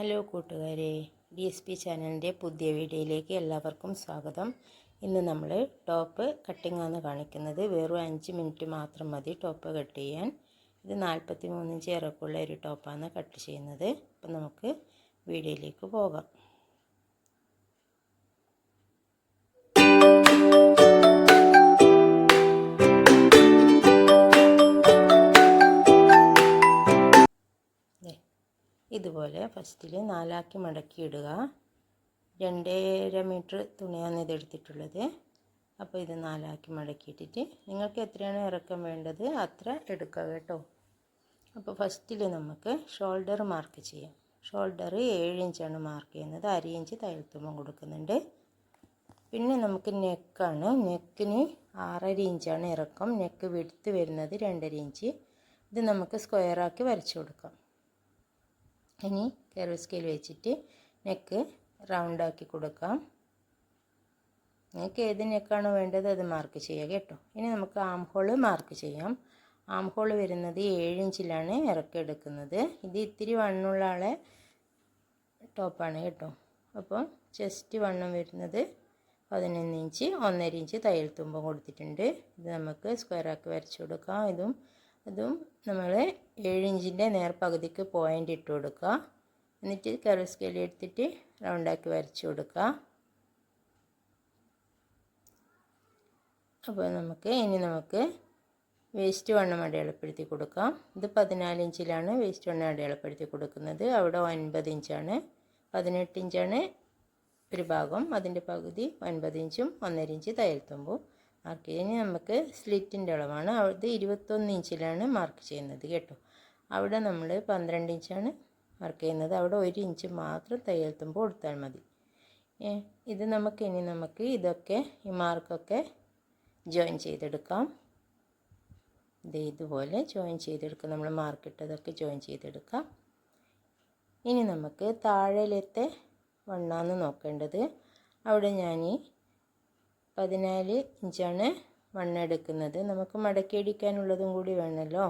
Hello കൂട്ടുകാരെ D S P ചാനലിന്റെ പുതിയ വീഡിയോയിലേക്ക് എല്ലാവർക്കും സ്വാഗതം. ഇന്ന് നമ്മൾ ടോപ്പ് കട്ടിംഗ് ആണ് കാണിക്കുന്നത്. വെറും അഞ്ച് മിനിറ്റ് മാത്രം മതി ടോപ്പ് കട്ട് ചെയ്യാൻ. ഇത് നാൽപ്പത്തി മൂന്നിഞ്ച് ഇറക്കുള്ള ഒരു ടോപ്പാണ് കട്ട് ചെയ്യുന്നത്. അപ്പം നമുക്ക് വീഡിയോയിലേക്ക് പോകാം. ഇതുപോലെ ഫസ്റ്റിൽ നാലാക്കി മടക്കിയിടുക. രണ്ടര മീറ്റർ തുണിയാണ് ഇത് എടുത്തിട്ടുള്ളത്. അപ്പോൾ ഇത് നാലാക്കി മടക്കിയിട്ടിട്ട് നിങ്ങൾക്ക് എത്രയാണ് ഇറക്കം വേണ്ടത് അത്ര എടുക്കുക കേട്ടോ. അപ്പോൾ ഫസ്റ്റിൽ നമുക്ക് ഷോൾഡർ മാർക്ക് ചെയ്യാം. ഷോൾഡർ ഏഴ് ഇഞ്ചാണ് മാർക്ക് ചെയ്യുന്നത്. അര ഇഞ്ച് തയ്യൽത്തുമ്പം കൊടുക്കുന്നുണ്ട്. പിന്നെ നമുക്ക് നെക്കാണ് നെക്കിന് ആറര ഇഞ്ചാണ് ഇറക്കം. നെക്ക് വെടുത്ത് വരുന്നത് രണ്ടര ഇഞ്ച് ഇത് നമുക്ക് സ്ക്വയറാക്കി വരച്ചു കൊടുക്കാം. ഇനി കെറവ് സ്കെയിൽ വെച്ചിട്ട് നെക്ക് റൗണ്ട് ആക്കി കൊടുക്കാം. നിങ്ങൾക്ക് ഏത് നെക്കാണോ വേണ്ടത് അത് മാർക്ക് ചെയ്യുക കേട്ടോ. ഇനി നമുക്ക് ആം ഹോൾ മാർക്ക് ചെയ്യാം. ആം ഹോൾ വരുന്നത് ഏഴ് ഇഞ്ചിലാണ് ഇറക്കിയെടുക്കുന്നത് ഇത് ഇത്തിരി വണ്ണുള്ള ആളെ ടോപ്പാണ് കേട്ടോ. അപ്പോൾ ചെസ്റ്റ് വണ്ണം വരുന്നത് പതിനൊന്ന് ഇഞ്ച് ഒന്നര ഇഞ്ച് തയ്യൽ തുമ്പം കൊടുത്തിട്ടുണ്ട്. ഇത് നമുക്ക് സ്ക്വയറാക്കി വരച്ചു കൊടുക്കാം. ഇതും അതും നമ്മൾ ഏഴ് ഇഞ്ചിന്റെ നേർപകുതിക്ക് പോയിന്റ് ഇട്ട് കൊടുക്കുക. എന്നിട്ട് കറി സ്കെയിൽ എടുത്തിട്ട് റൗണ്ടാക്കി വരച്ചു കൊടുക്കുക. അപ്പോൾ നമുക്ക് ഇനി നമുക്ക് വേസ്റ്റ് വണ്ണം അടയാളപ്പെടുത്തി കൊടുക്കാം. ഇത് പതിനാല് ഇഞ്ചിലാണ് വേസ്റ്റ് വണ്ണം അടയാളപ്പെടുത്തി കൊടുക്കുന്നത്. അവിടെ ഒൻപത് ഇഞ്ചാണ്. പതിനെട്ട് ഇഞ്ചാണ് ഒരു ഭാഗം. അതിന്റെ പകുതി ഒൻപത് ഇഞ്ചും ഒന്നര ഇഞ്ച് തയ്യൽത്തുമ്പോൾ മാർക്ക് ചെയ്യുന്നത് നമുക്ക് സ്ലിറ്റിന്റെ അളവാണ്. അത് ഇരുപത്തൊന്ന് ഇഞ്ചിലാണ് മാർക്ക് ചെയ്യുന്നത് കേട്ടോ. അവിടെ നമ്മൾ പന്ത്രണ്ട് ഇഞ്ചാണ് മാർക്ക് ചെയ്യുന്നത്. അവിടെ ഒരു ഇഞ്ച് മാത്രം തയ്യൽത്തുമ്പോൾ കൊടുത്താൽ മതി. ഇത് നമുക്ക് ഇനി നമുക്ക് ഇതൊക്കെ ഈ മാർക്കൊക്കെ ജോയിൻ ചെയ്തെടുക്കാം. ഇത് ഇതുപോലെ ജോയിൻ ചെയ്തെടുക്കാം നമ്മൾ മാർക്കിട്ടതൊക്കെ ജോയിൻ ചെയ്തെടുക്കാം. ഇനി നമുക്ക് താഴെയിലത്തെ വണ്ണാന്ന് നോക്കേണ്ടത്. അവിടെ ഞാൻ പതിനാല് ഇഞ്ചാണ് മണ്ണെടുക്കുന്നത്. നമുക്ക് മടക്കി അടിക്കാനുള്ളതും കൂടി വേണമല്ലോ.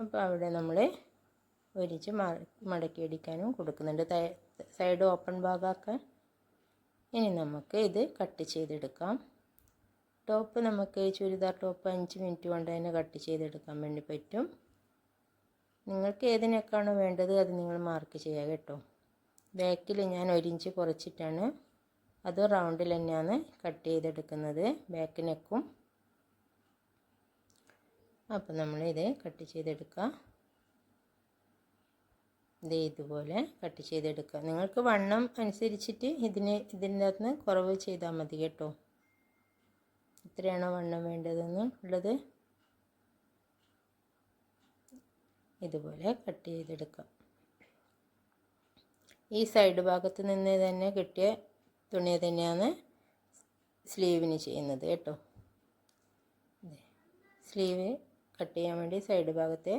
അപ്പോൾ അവിടെ നമ്മൾ ഒരിച്ച് ഇഞ്ച് മടക്കി അടിക്കാനും കൊടുക്കുന്നുണ്ട്. സൈഡ് ഓപ്പൺ ഭാഗമാക്കാൻ ഇനി നമുക്ക് ഇത് കട്ട് ചെയ്തെടുക്കാം. ടോപ്പ് നമുക്ക് ചുരിദാർ ടോപ്പ് അഞ്ച് മിനിറ്റ് കൊണ്ട് തന്നെ കട്ട് ചെയ്തെടുക്കാൻ വേണ്ടി പറ്റും. നിങ്ങൾക്ക് ഏതിനൊക്കെയാണോ വേണ്ടത് അത് നിങ്ങൾ മാർക്ക് ചെയ്യുക കേട്ടോ. ബാക്കിൽ ഞാൻ ഒരു ഇഞ്ച് കുറച്ചിട്ടാണ് അത് റൗണ്ടിൽ തന്നെയാണ് കട്ട് ചെയ്തെടുക്കുന്നത് ബാക്ക് നെക്കും അപ്പം നമ്മളിത് കട്ട് ചെയ്തെടുക്കുക ഇത് ഇതുപോലെ കട്ട് ചെയ്തെടുക്കുക നിങ്ങൾക്ക് വണ്ണം അനുസരിച്ചിട്ട് ഇതിന് ഇതിന്റെ അകത്ത് കുറവ് ചെയ്താൽ മതി കേട്ടോ. എത്രയാണോ വണ്ണം വേണ്ടതെന്ന് ഉള്ളത്? ഇതുപോലെ കട്ട് ചെയ്തെടുക്കുക ഈ സൈഡ് ഭാഗത്ത് നിന്ന് തന്നെ കിട്ടിയ തുണി തന്നെയാണ് സ്ലീവിന് ചെയ്യുന്നത് കേട്ടോ. സ്ലീവ് കട്ട് ചെയ്യാൻ വേണ്ടി സൈഡ് ഭാഗത്തെ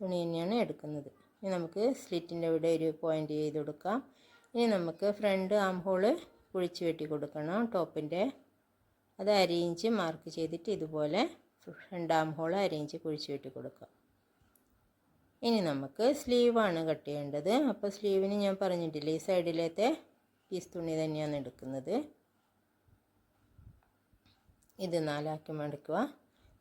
തുണി തന്നെയാണ് എടുക്കുന്നത്. ഇനി നമുക്ക് സ്ലിറ്റിന്റെ ഇവിടെ ഒരു പോയിന്റ് ചെയ്ത് കൊടുക്കാം. ഇനി നമുക്ക് ഫ്രണ്ട് ആം ഹോൾ കുഴിച്ച് വെട്ടി കൊടുക്കണം. ടോപ്പിന്റെ അത് അരയിഞ്ച് മാർക്ക് ചെയ്തിട്ട് ഇതുപോലെ ഫ്രണ്ട് ആം ഹോൾ അരയിഞ്ച് കുഴിച്ച് വെട്ടി കൊടുക്കാം. ഇനി നമുക്ക് സ്ലീവാണ് കട്ട് ചെയ്യേണ്ടത്. അപ്പോൾ സ്ലീവിന് ഞാൻ പറഞ്ഞിട്ടില്ലേ ഈ സൈഡിലത്തെ പീസ് തുണി തന്നെയാണ് എടുക്കുന്നത്. ഇത് നാലാക്കി മടക്കുക.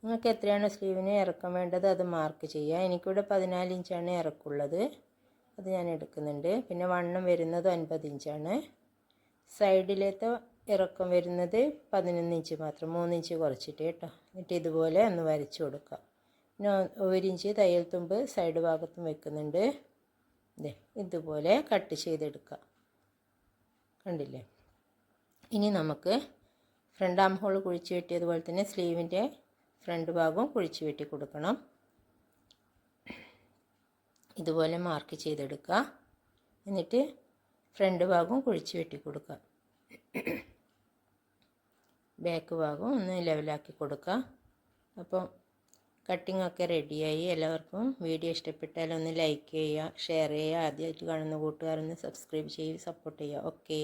നിങ്ങൾക്ക് എത്രയാണ് സ്ലീവിന് ഇറക്കം വേണ്ടത് അത് മാർക്ക് ചെയ്യുക. എനിക്കിവിടെ പതിനാല് ഇഞ്ചാണ് ഇറക്കുള്ളത്. അത് ഞാൻ എടുക്കുന്നുണ്ട്. പിന്നെ വണ്ണം വരുന്നത് അൻപത് ഇഞ്ചാണ്. സൈഡിലത്തെ ഇറക്കം വരുന്നത് പതിനൊന്ന് ഇഞ്ച് മാത്രം. മൂന്ന് ഇഞ്ച് കുറച്ചിട്ട് കേട്ടോ. എന്നിട്ട് ഇതുപോലെ ഒന്ന് വരച്ചു കൊടുക്കുക. പിന്നെ ഒരിഞ്ച് തയ്യൽ തുമ്പ് സൈഡ് ഭാഗത്തും വെക്കുന്നുണ്ട്. ഇതേ ഇതുപോലെ കട്ട് ചെയ്തെടുക്കുക. കണ്ടില്ലേ? ഇനി നമുക്ക് ഫ്രണ്ട് ആം ഹോൾ കുഴിച്ച് വെട്ടിയതുപോലെ തന്നെ സ്ലീവിന്റെ ഫ്രണ്ട് ഭാഗവും കുഴിച്ച് വെട്ടി കൊടുക്കണം. ഇതുപോലെ മാർക്ക് ചെയ്തെടുക്കുക. എന്നിട്ട് ഫ്രണ്ട് ഭാഗവും കുഴിച്ച് വെട്ടി കൊടുക്കുക. ബാക്ക് ഭാഗവും ഒന്ന് ലെവലാക്കി കൊടുക്കുക. അപ്പോൾ കട്ടിംഗ് ഒക്കെ റെഡിയായി. എല്ലാവർക്കും വീഡിയോ ഇഷ്ടപ്പെട്ടാൽ ഒന്ന് ലൈക്ക് ചെയ്യുക ഷെയർ ചെയ്യുക. ആദ്യമായിട്ട് കാണുന്ന കൂട്ടുകാരൊന്ന് സബ്സ്ക്രൈബ് ചെയ്യുക സപ്പോർട്ട് ചെയ്യുക. ഓക്കേ.